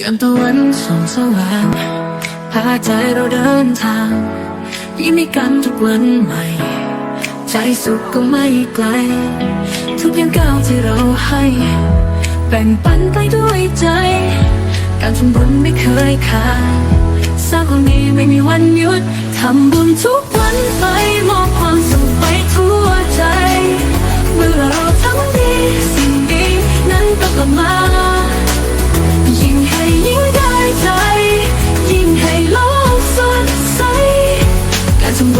ยามตะวันส่องสว่างพาใจเราเดินทางยิ้มให้กันทุกวันใหม่ ใจสุขก็ไม่ไกล ทุกอย่างก้าวที่เราให้ แบ่งปันไปด้วยใจ การทำบุญไม่เคยขาดสร้างคนดีไม่มีวันหยุดทำบุญทุกวันไปมอบความสุข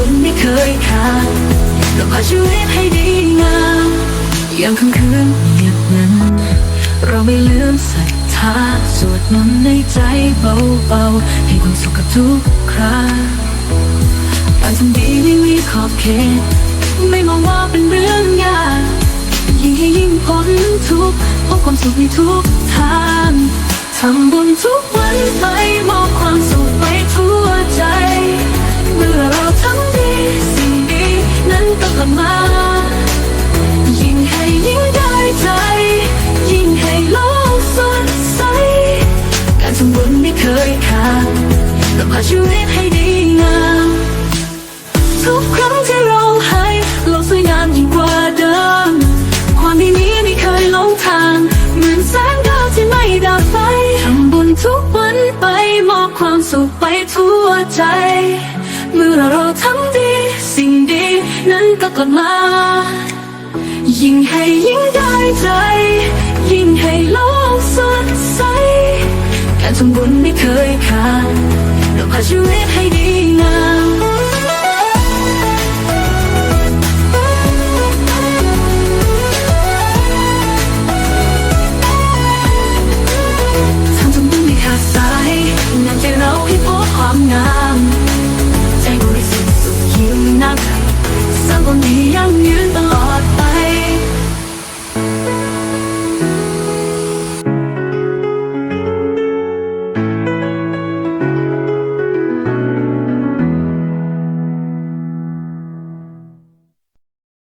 การทำบุญไม่เคยขาดเราพาชีวิตให้ดีงามยามค่ำคืนเงียบนั้น เราไม่ลืมศรัทธาสวดมนต์ในใจเบาๆ ให้ความสุขกับทุกคราการทำดีไม่มีขอบเขต ไม่มองว่าเป็นเรื่องยากยิ่งให้ยิ่งพ้นทุกพบความสุขในทุกทางทำบุญทุกวันไปมอบความสุข เคยขาดเราพาชีวิตให้ดีงามทุกครั้งที่เราให้โลกสวยงามยิ่งกว่าเดิม ความดีนี้ไม่เคยหลงทาง เหมือนแสงดาวที่ไม่ดับไฟทำบุญทุกวันไปมอบความสุขไปทั่วใจ เมื่อเราทำดี สิ่งดีนั้นก็กลับมายิ่งให้ยิ่งได้ใจ ยิ่งให้โลก การท